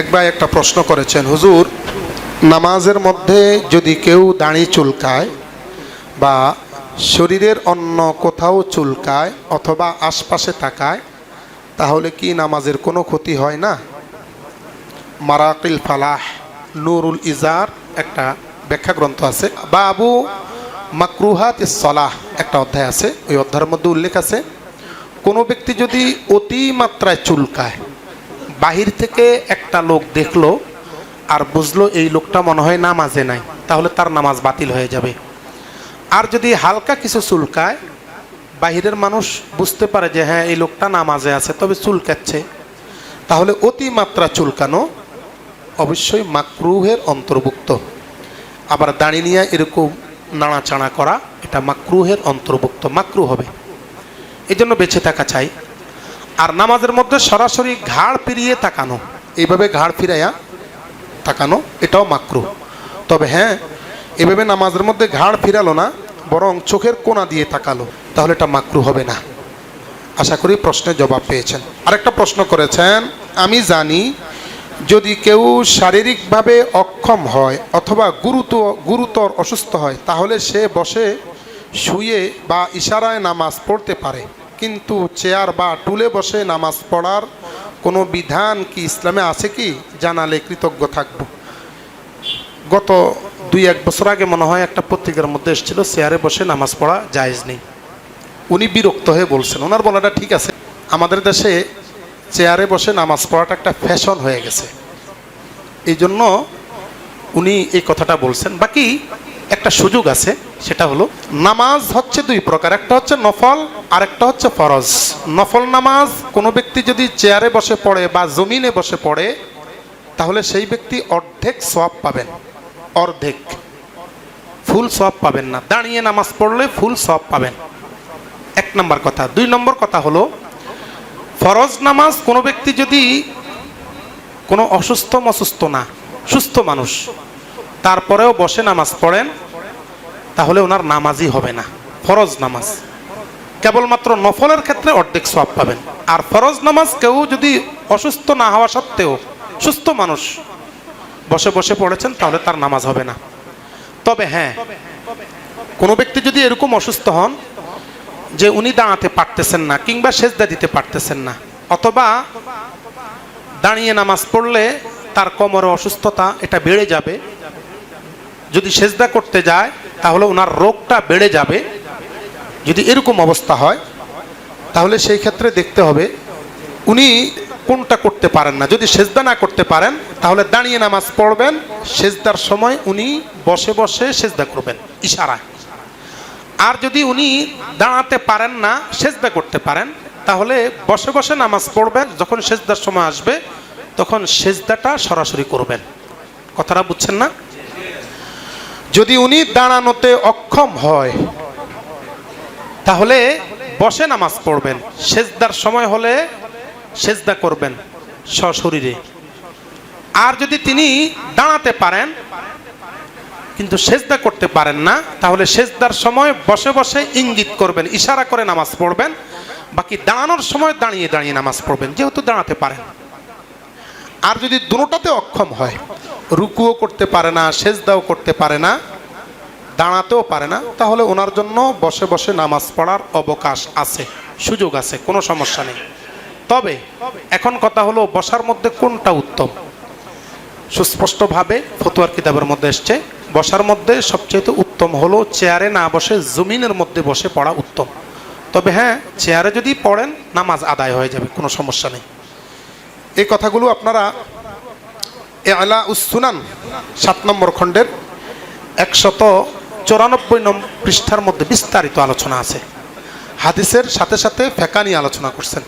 এক ভাই একটা প্রশ্ন করেছেন, হুজুর, নামাজের মধ্যে যদি কেউ দাঁড়ি চুলকায় বা শরীরের অন্য কোথাও চুলকায় অথবা আশপাশে তাকায়, তাহলে কি নামাজের কোনো ক্ষতি হয় না? মারাকিল ফালাহ, নুরুল ইজার একটা ব্যাখ্যা গ্রন্থ আছে। বা আবু মাকরুহাত সলাহ একটা অধ্যায় আছে, ওই অধ্যায়ের মধ্যে উল্লেখ আছে, কোনো ব্যক্তি যদি অতি মাত্রায় চুলকায় বাহির থেকে একটা লোক দেখল আর বুঝলো এই লোকটা মনে হয় নামাজে নাই, তাহলে তার নামাজ বাতিল হয়ে যাবে। আর যদি হালকা কিছু চুলকায়, বাহিরের মানুষ বুঝতে পারে যে হ্যাঁ এই লোকটা নামাজে আছে, তবে চুলকাচ্ছে। তাহলে অতিমাত্রা চুলকানো অবশ্যই মাকরুহের অন্তর্ভুক্ত। আবার দাঁড়িয়ে নিয়ে এরকম নাড়াচাড়া করা, এটা মাকরুহের অন্তর্ভুক্ত মাকরু হবে। এই জন্য বেঁচে থাকা চাই। আর নামাজের মধ্যে সরাসরি ঘাড় ফিরিয়ে তাকানো। এইভাবে ঘাড় ফিরাইয়া তাকানো, এটাও মাকরু। তবে হ্যাঁ এভাবে নামাজের মধ্যে ঘাড় ফিরালো না, বরং চোখের কোনা দিয়ে তাকালো, তাহলে এটা মাকরু হবে না। আশা করি প্রশ্নের জবাব পেয়েছেন। আরেকটা প্রশ্ন করেছেন, আমি জানি যদি কেউ শারীরিকভাবে অক্ষম হয় অথবা গুরুতর গুরুতর অসুস্থ হয়, তাহলে সে বসে শুয়ে বা ইশারায় নামাজ পড়তে পারে। কিন্তু চেয়ার বা টুলে বসে নামাজ পড়ার কোনো বিধান কি ইসলামে আছে কি? জানালে কৃতজ্ঞ থাকব। গত দুই এক বছর আগে মনে হয় একটা পত্রিকার মধ্যে এসেছিল, চেয়ারে বসে নামাজ পড়া জায়েজ নেই। উনি বিরক্ত হয়ে বলছেন, ওনার বলাটা ঠিক আছে। আমাদের দেশে চেয়ারে বসে নামাজ পড়াটা একটা ফ্যাশন হয়ে গেছে। এই জন্য উনি এই কথাটা বলছেন। বাকি একটা সুযোগ আছে। সেটা হলো নামাজ হচ্ছে দুই প্রকার, একটা হচ্ছে নফল আর একটা হচ্ছে ফরজ। নফল নামাজ, কোনো ব্যক্তি যদি চেয়ারে বসে পড়ে বা জমিনে বসে পড়ে, তাহলে সেই ব্যক্তি অর্ধেক সব পাবেন। অর্ধেক। ফুল সব পাবেন না। দাঁড়িয়ে নামাজ পড়লে ফুল সব পাবেন। এক নম্বর কথা। দুই নম্বর কথা হলো, ফরজ নামাজ কোনো ব্যক্তি যদি কোনো অসুস্থ মসুস্থ না, সুস্থ মানুষ, তারপরেও বসে নামাজ পড়েন তাহলে ওনার নামাজই হবে না। ফরজ নামাজ। কেবলমাত্র নফলের ক্ষেত্রে অর্ধেক সব পাবেন। আর ফরজ নামাজ কেউ যদি অসুস্থ না হওয়া সত্ত্বেও সুস্থ মানুষ বসে বসে পড়েছেন, তাহলে তার নামাজ হবে না। তবে হ্যাঁ কোনো ব্যক্তি যদি এরকম অসুস্থ হন যে উনি দাঁড়াতে পারতেছেন না কিংবা সেজদা দিতে পারতেছেন না, অথবা দাঁড়িয়ে নামাজ পড়লে তার কোমরে অসুস্থতা, এটা বেড়ে যাবে। যদি সেজদা করতে যায় তাহলে ওনার রোগটা বেড়ে যাবে। যদি এরকম অবস্থা হয়, তাহলে সেই ক্ষেত্রে দেখতে হবে উনি কোনটা করতে পারেন না। যদি সেজদা না করতে পারেন, তাহলে দাঁড়িয়ে নামাজ পড়বেন, সেজদার সময় উনি বসে বসে সেজদা করবেন, ইশারায়। আর যদি উনি দাঁড়াতে পারেন না, সেজদা করতে পারেন, তাহলে বসে বসে নামাজ পড়বেন, যখন সেজদার সময় আসবে, তখন সেজদাটা সরাসরি করবেন। কথাটা বুঝছেন না? যদি উনি দাঁড়ানোতে অক্ষম হয়, তাহলে বসে নামাজ পড়বেন। সেজদার সময় হলে সেজদা করবেন সশরীরে। আর যদি তিনি দাঁড়াতে পারেন, কিন্তু সেজদা করতে পারেন না, তাহলে সেজদার সময় বসে বসে ইঙ্গিত করবেন, ইশারা করে নামাজ পড়বেন, বাকি দাঁড়ানোর সময় দাঁড়িয়ে দাঁড়িয়ে নামাজ পড়বেন, যেহেতু দাঁড়াতে পারেন। আর যদি দুটোটাতে অক্ষম হয় রুকুও করতে পারে না, সেজদাও করতে পারে না, দাঁড়াতেও পারে না। তাহলে ওনার জন্য বসে বসে নামাজ পড়ার অবকাশ আছে, সুযোগ আছে, কোনো সমস্যা নেই। তবে এখন কথা হলো বসার মধ্যে কোনটা উত্তম? সুস্পষ্টভাবে ফতুয়ার কিতাবের মধ্যে এসছে, বসার মধ্যে সবচেয়ে উত্তম হলো চেয়ারে না বসে জমিনের মধ্যে বসে পড়া উত্তম। তবে হ্যাঁ চেয়ারে যদি পড়েন, নামাজ আদায় হয়ে যাবে, কোনো সমস্যা নেই। এই কথাগুলো আপনারা এলা উসুনান সাত নম্বর খণ্ডের একশত চৌরানব্বই নম্বর পৃষ্ঠার মধ্যে বিস্তারিত আলোচনা আছে। হাদিসের সাথে সাথে ফেকা নিয়ে আলোচনা করছেন।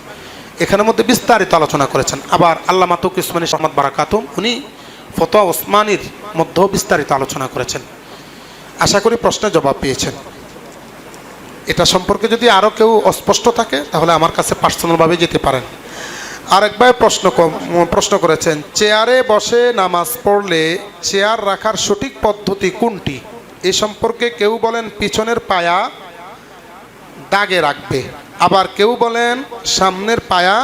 এখানের মধ্যে বিস্তারিত আলোচনা করেছেন। আবার আল্লাহ মাতুক ইসমানী সহমদ বারাকাতুম উনি ফতোয়া ওসমানির মধ্যেও বিস্তারিত আলোচনা করেছেন। আশা করি প্রশ্নের জবাব পেয়েছেন। এটা সম্পর্কে যদি আরও কেউ অস্পষ্ট থাকে, তাহলে আমার কাছে পার্সোনালভাবে যেতে পারেন। আরেকবার প্রশ্ন প্রশ্ন করেছেন, চেয়ারে বসে নামাজ পড়লে চেয়ার রাখার সঠিক পদ্ধতি কোনটি? এ সম্পর্কে কেউ বলেন পিছনের পায়া দাগে রাখবে, আবার কেউ বলেন সামনের পায়া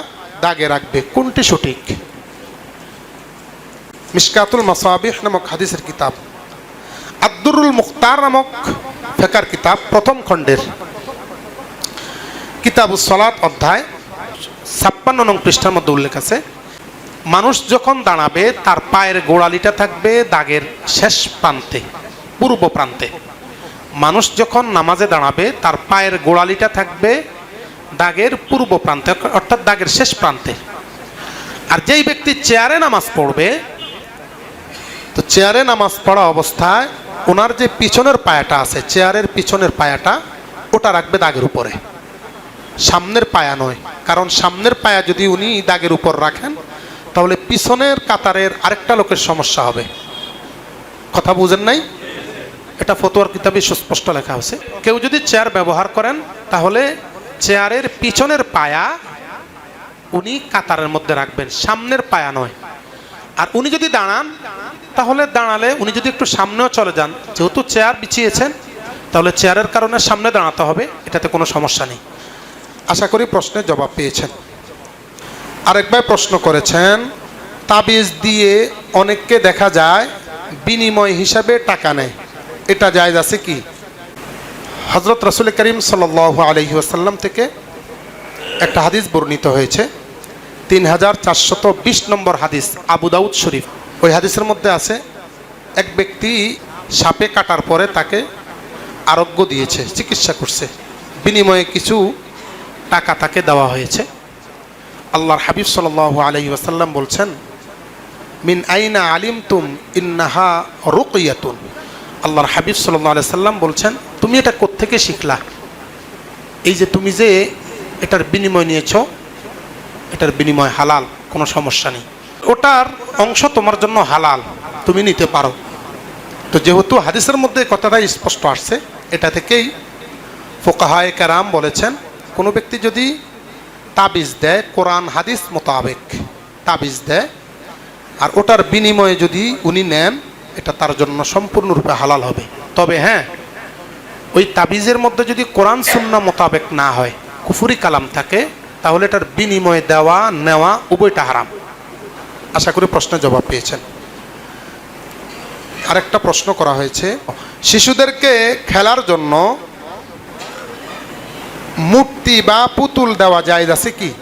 দাগে রাখবে, কোনটি সঠিক? মিসকাতুল মাসাবিহ নামক হাদিসের কিতাব। আব্দুরুল মুখতার নামক ফেকার কিতাব প্রথম খণ্ডের। কিতাবু সলাত অধ্যায় ছাপ্পান্ন নং পৃষ্ঠার মধ্যে উল্লেখ আছে, মানুষ যখন দাঁড়াবে, তার পায়ের গোড়ালিটা থাকবে দাগের শেষ প্রান্তে, পূর্ব প্রান্তে। মানুষ যখন নামাজে দাঁড়াবে, তার পায়ের গোড়ালিটা থাকবে দাগের পূর্ব প্রান্তে, অর্থাৎ দাগের শেষ প্রান্তে। আর যেই ব্যক্তি চেয়ারে নামাজ পড়বে, তো চেয়ারে নামাজ পড়া অবস্থায় ওনার যে পিছনের পায়াটা আছে, চেয়ারের পিছনের পায়াটা ওটা রাখবে দাগের উপরে। সামনের পায়া নয়। কারণ সামনের পায়া যদি উনি দাগের উপর রাখেন, তাহলে পিছনের কাতারের আরেকটা লোকের সমস্যা হবে। কথা বুঝেন নাই? এটা ফতোয়ার কিতাবে সুস্পষ্ট লেখা আছে। কেউ যদি চেয়ার ব্যবহার করেন, তাহলে চেয়ারের পিছনের পায়া উনি কাতারের মধ্যে রাখবেন, সামনের পায়া নয়। আর উনি যদি দাঁড়ান, তাহলে দাঁড়ালে উনি যদি একটু সামনেও চলে যান, যেহেতু চেয়ার বিছিয়েছেন, তাহলে চেয়ারের কারণে সামনে দাঁড়াতে হবে, এটাতে কোনো সমস্যা নেই। আশা করি প্রশ্নের জবাব পেয়েছেন। আরেকবার প্রশ্ন করেছেন, তাবিজ দিয়ে অনেককে দেখা যায় বিনিময় হিসাবে টাকা নেয়। এটা জায়জ আছে কি? হজরত রসুল করিম সাল আলহি আসাল্লাম থেকে একটা হাদিস বর্ণিত হয়েছে তিন হাজার চারশত বিশ নম্বর হাদিস আবু দাউদ শরীফ। ওই হাদিসের মধ্যে আছে, এক ব্যক্তি সাপে কাটার পরে তাকে আরোগ্য দিয়েছে, চিকিৎসা করছে। বিনিময়ে কিছু টাকা তাকে দেওয়া হয়েছে। আল্লাহর হাবিব সাল আলহি আসাল্লাম বলছেন, মিন আইনা আলিম তুম ইন্নাহা রুকিয়াতুন আল্লাহর হাবিব সাল্লাহ সাল্লাম বলছেন, তুমি এটা কোত্থেকে শিখলা? এই যে তুমি যে এটার বিনিময় নিয়েছ, এটার বিনিময় হালাল, কোনো সমস্যা নেই। ওটার অংশ তোমার জন্য হালাল, তুমি নিতে পারো। তো যেহেতু হাদিসের মধ্যে কথাটা স্পষ্ট আসছে, এটা থেকেই ফোকাহায় কারাম বলেছেন কোনো ব্যক্তি যদি তাবিজ দেয়, কোরআন, হাদিস মোতাবেক তাবিজ দেয়, আর ওটার বিনিময়ে যদি উনি নেন, এটা তার জন্য সম্পূর্ণরূপে হালাল হবে। তবে হ্যাঁ ওই তাবিজের মধ্যে যদি কোরআন, সুন্না মোতাবেক না হয়, কুফুরি কালাম থাকে, তাহলে এটার বিনিময়ে দেওয়া, নেওয়া উভয়টা হারাম। আশা করি প্রশ্নের জবাব পেয়েছেন। আরেকটা প্রশ্ন করা হয়েছে, শিশুদেরকে খেলার জন্য মূর্তি বা পুতুল দেওয়া যায়, আছে কি?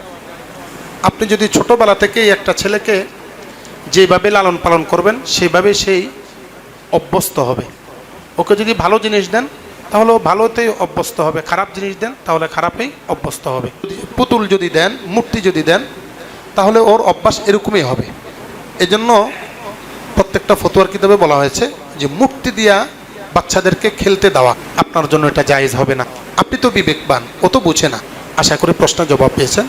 আপনি যদি ছোটোবেলা থেকেই একটা ছেলেকে যেভাবে লালন পালন করবেন সেইভাবে সেই অভ্যস্ত হবে। ওকে যদি ভালো জিনিস দেন, তাহলে ও ভালোতেই অভ্যস্ত হবে। খারাপ জিনিস দেন, তাহলে খারাপেই অভ্যস্ত হবে। পুতুল যদি দেন, মূর্তি যদি দেন, তাহলে ওর অভ্যাস এরকমই হবে। এজন্য প্রত্যেকটা ফতুয়ার কিতাবে বলা হয়েছে যে, মূর্তি দিয়া বাচ্চাদেরকে খেলতে দেওয়া। আপনার জন্য এটা জায়েজ হবে না। আপনি তো বিবেকবান ও তো বুঝে না। আশা করি প্রশ্ন জবাব পেয়েছেন।